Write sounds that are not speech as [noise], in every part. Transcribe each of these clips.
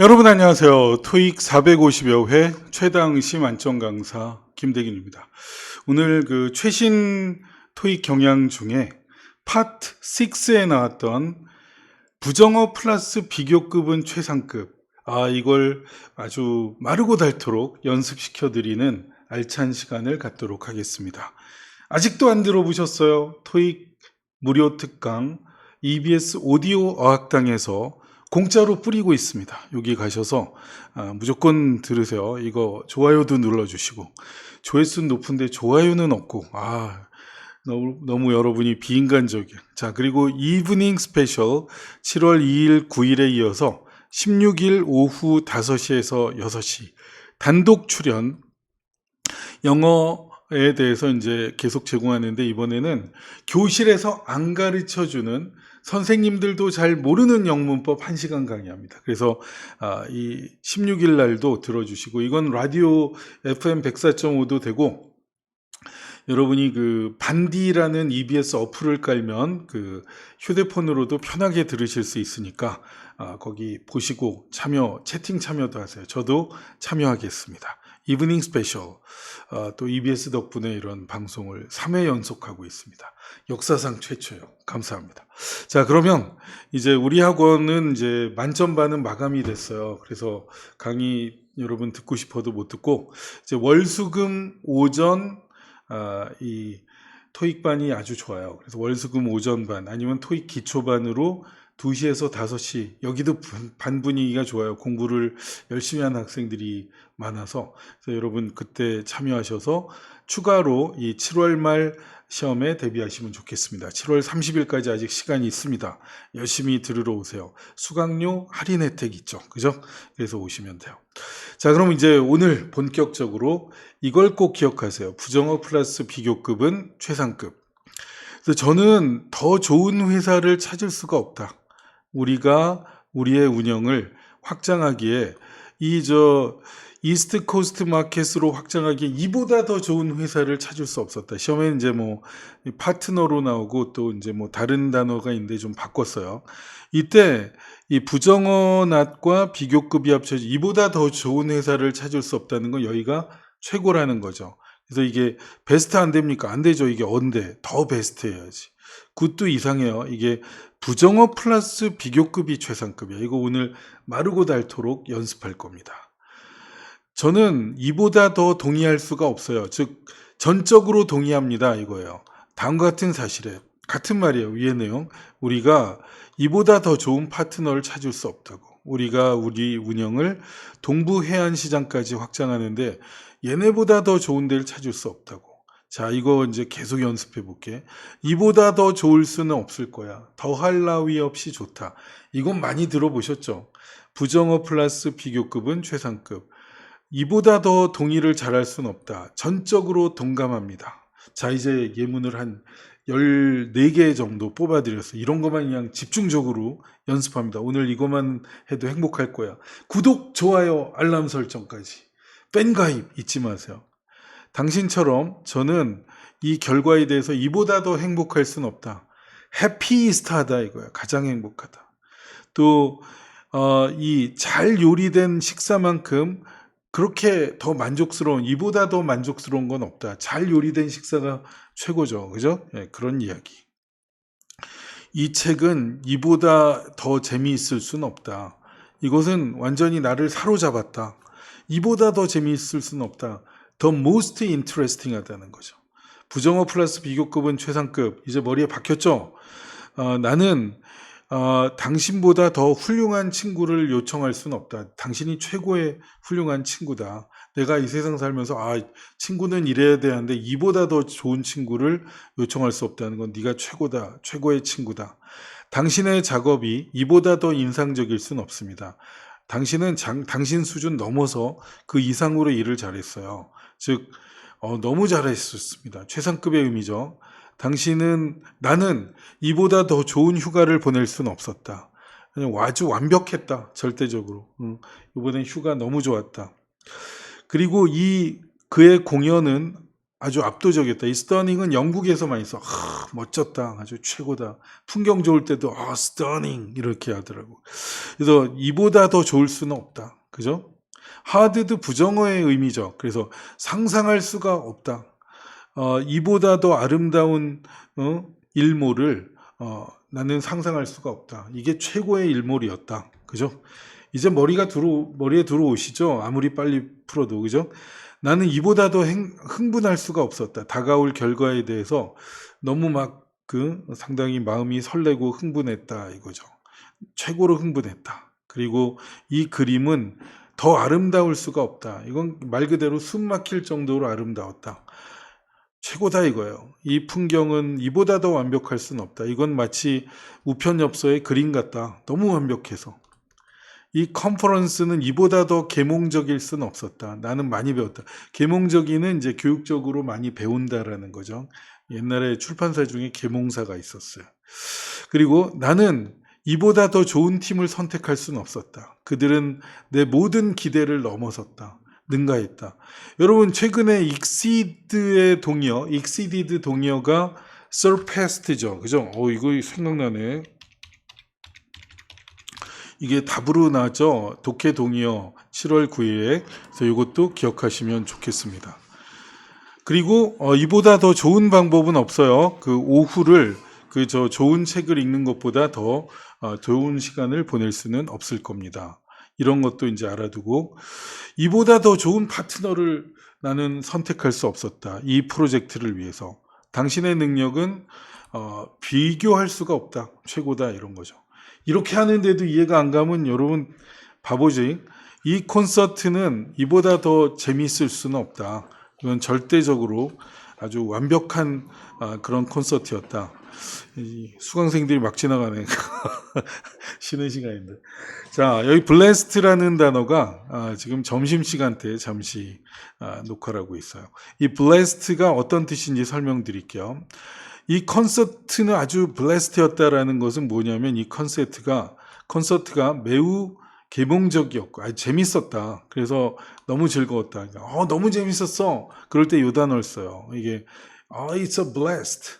여러분 안녕하세요. 토익 450여 회 최당시 만점 강사 김대균입니다. 오늘 그 최신 토익 경향 중에 파트 6에 나왔던 부정어 플러스 비교급은 최상급. 아, 이걸 아주 마르고 닳도록 연습시켜 드리는 알찬 시간을 갖도록 하겠습니다. 아직도 안 들어보셨어요? 토익 무료 특강 EBS 오디오 어학당에서 공짜로 뿌리고 있습니다. 여기 가셔서 아, 무조건 들으세요. 이거 좋아요도 눌러주시고 조회수 높은데 좋아요는 없고 아 너무, 너무 여러분이 비인간적이야. 자 그리고 이브닝 스페셜 7월 2일 9일에 이어서 16일 오후 5시에서 6시 단독 출연 영어 에 대해서 이제 계속 제공하는데 이번에는 교실에서 안 가르쳐 주는 선생님들도 잘 모르는 영문법 1시간 강의합니다. 그래서 아, 이 16일 날도 들어주시고 이건 라디오 FM 104.5도 되고 여러분이 그 반디라는 EBS 어플을 깔면 그 휴대폰으로도 편하게 들으실 수 있으니까 아, 거기 보시고 참여 채팅 참여도 하세요. 저도 참여하겠습니다. 이브닝 스페셜 아, 또 EBS 덕분에 이런 방송을 3회 연속하고 있습니다. 역사상 최초요. 감사합니다. 자, 그러면 이제 우리 학원은 이제 만점 반은 마감이 됐어요. 그래서 강의 여러분 듣고 싶어도 못 듣고 이제 월수금 오전 아, 이 토익반이 아주 좋아요. 그래서 월수금 오전반 아니면 토익 기초반으로 2시에서 5시 여기도 분- 반 분위기가 좋아요. 공부를 열심히 하는 학생들이 많아서 그래서 여러분 그때 참여하셔서 추가로 이 7월 말 시험에 대비하시면 좋겠습니다. 7월 30일까지 아직 시간이 있습니다. 열심히 들으러 오세요. 수강료 할인 혜택 있죠. 그죠? 그래서 오시면 돼요. 자, 그럼 이제 오늘 본격적으로 이걸 꼭 기억하세요. 부정어 플러스 비교급은 최상급. 그래서 저는 더 좋은 회사를 찾을 수가 없다. 우리가 우리의 운영을 확장하기에 이 저 이스트 코스트 마켓으로 확장하기에 이보다 더 좋은 회사를 찾을 수 없었다. 시험에 이제 뭐이 파트너로 나오고 또 이제 뭐 다른 단어가 있는데 좀 바꿨어요. 이때 이 부정어 낫과 비교급이 합쳐져 이보다 더 좋은 회사를 찾을 수 없다는 건 여기가 최고라는 거죠. 그래서 이게 베스트 안 됩니까? 안 되죠. 이게 언데 더 베스트 해야지. 굿도 이상해요. 이게 부정어 플러스 비교급이 최상급이야. 이거 오늘 마르고 닳도록 연습할 겁니다. 저는 이보다 더 동의할 수가 없어요. 즉 전적으로 동의합니다. 이거예요. 다음과 같은 사실에 같은 말이에요. 위의 내용. 우리가 이보다 더 좋은 파트너를 찾을 수 없다고. 우리가 우리 운영을 동부 해안 시장까지 확장하는데 얘네보다 더 좋은 데를 찾을 수 없다고. 자, 이거 이제 계속 연습해 볼게. 이보다 더 좋을 수는 없을 거야. 더할 나위 없이 좋다. 이건 많이 들어보셨죠? 부정어 플러스 비교급은 최상급. 이보다 더 동의를 잘할 수는 없다. 전적으로 동감합니다. 자, 이제 예문을 한 14개 정도 뽑아드렸어요. 이런 것만 그냥 집중적으로 연습합니다. 오늘 이것만 해도 행복할 거야. 구독, 좋아요, 알람 설정까지. 팬 가입 잊지 마세요. 당신처럼 저는 이 결과에 대해서 이보다 더 행복할 수는 없다. 해피스타다 이거야. 가장 행복하다. 또, 어, 이잘 요리된 식사만큼 그렇게 더 만족스러운, 이보다 더 만족스러운 건 없다. 잘 요리된 식사가 최고죠. 그죠? 예, 그런 이야기. 이 책은 이보다 더 재미있을 수는 없다. 이것은 완전히 나를 사로잡았다. 이보다 더 재미있을 수는 없다. The most interesting 하다는 거죠. 부정어 플러스 비교급은 최상급. 이제 머리에 박혔죠? 어, 나는 어, 당신보다 더 훌륭한 친구를 요청할 수는 없다. 당신이 최고의 훌륭한 친구다. 내가 이 세상 살면서 아 친구는 이래야 되는데 이보다 더 좋은 친구를 요청할 수 없다는 건 네가 최고다. 최고의 친구다. 당신의 작업이 이보다 더 인상적일 수는 없습니다. 당신은 장- 당신 수준 넘어서 그 이상으로 일을 잘했어요. 즉 어, 너무 잘했었습니다. 최상급의 의미죠. 당신은 나는 이보다 더 좋은 휴가를 보낼 수는 없었다. 그냥 아주 완벽했다. 절대적으로. 응. 이번엔 휴가 너무 좋았다. 그리고 이 그의 공연은 아주 압도적이었다. 이 스터닝은 영국에서 많이 써. 하, 멋졌다. 아주 최고다. 풍경 좋을 때도 아, 스터닝 이렇게 하더라고. 그래서 이보다 더 좋을 수는 없다. 그죠? 하드도 부정어의 의미죠. 그래서 상상할 수가 없다. 어, 이보다 더 아름다운 어, 일몰을 어, 나는 상상할 수가 없다. 이게 최고의 일몰이었다. 그죠? 이제 머리가 들어 머리에 들어오시죠. 아무리 빨리 풀어도 그죠? 나는 이보다 더 행- 흥분할 수가 없었다. 다가올 결과에 대해서 너무 막 그 상당히 마음이 설레고 흥분했다 이거죠. 최고로 흥분했다. 그리고 이 그림은 더 아름다울 수가 없다. 이건 말 그대로 숨 막힐 정도로 아름다웠다. 최고다 이거예요. 이 풍경은 이보다 더 완벽할 수는 없다. 이건 마치 우편엽서의 그림 같다. 너무 완벽해서. 이 컨퍼런스는 이보다 더 계몽적일 수는 없었다. 나는 많이 배웠다. 계몽적이는 이제 교육적으로 많이 배운다라는 거죠. 옛날에 출판사 중에 계몽사가 있었어요. 그리고 나는 이보다 더 좋은 팀을 선택할 수는 없었다. 그들은 내 모든 기대를 넘어섰다. 능가했다. 여러분 최근에 익시드의 동의어, 익시디드 동의어가 surpassed죠. 그죠? 어 이거 생각나네. 이게 답으로 나왔죠. 독해 동의어 7월 9일에. 그래서 이것도 기억하시면 좋겠습니다. 그리고 어, 이보다 더 좋은 방법은 없어요. 그 오후를 그 저 좋은 책을 읽는 것보다 더 어, 좋은 시간을 보낼 수는 없을 겁니다. 이런 것도 이제 알아두고 이보다 더 좋은 파트너를 나는 선택할 수 없었다. 이 프로젝트를 위해서 당신의 능력은 어, 비교할 수가 없다. 최고다 이런 거죠. 이렇게 하는데도 이해가 안 가면 여러분 바보지. 이 콘서트는 이보다 더 재미있을 수는 없다. 이건 절대적으로 아주 완벽한 아, 그런 콘서트였다. 이 수강생들이 막 지나가네. [laughs] 쉬는 시간인데. 자, 여기 블레스트라는 단어가 아, 지금 점심시간 때 잠시 아, 녹화를 하고 있어요. 이 블레스트가 어떤 뜻인지 설명드릴게요. 이 콘서트는 아주 블레스트였다라는 것은 뭐냐면 이 콘서트가 콘서트가 매우 개몽적이었고 아주 재밌었다. 그래서 너무 즐거웠다. 어, 너무 재밌었어. 그럴 때 요 단어를 써요. 이게 어, it's a blast.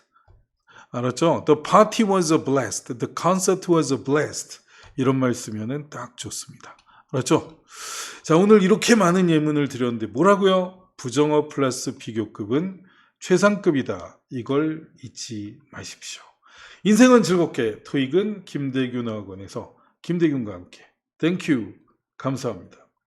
알았죠? The party was a blast. The concert was a blast. 이런 말 쓰면은 딱 좋습니다. 알았죠? 자, 오늘 이렇게 많은 예문을 드렸는데 뭐라고요? 부정어 플러스 비교급은 최상급이다. 이걸 잊지 마십시오. 인생은 즐겁게 토익은 김대균 학원에서 김대균과 함께 땡큐 감사합니다.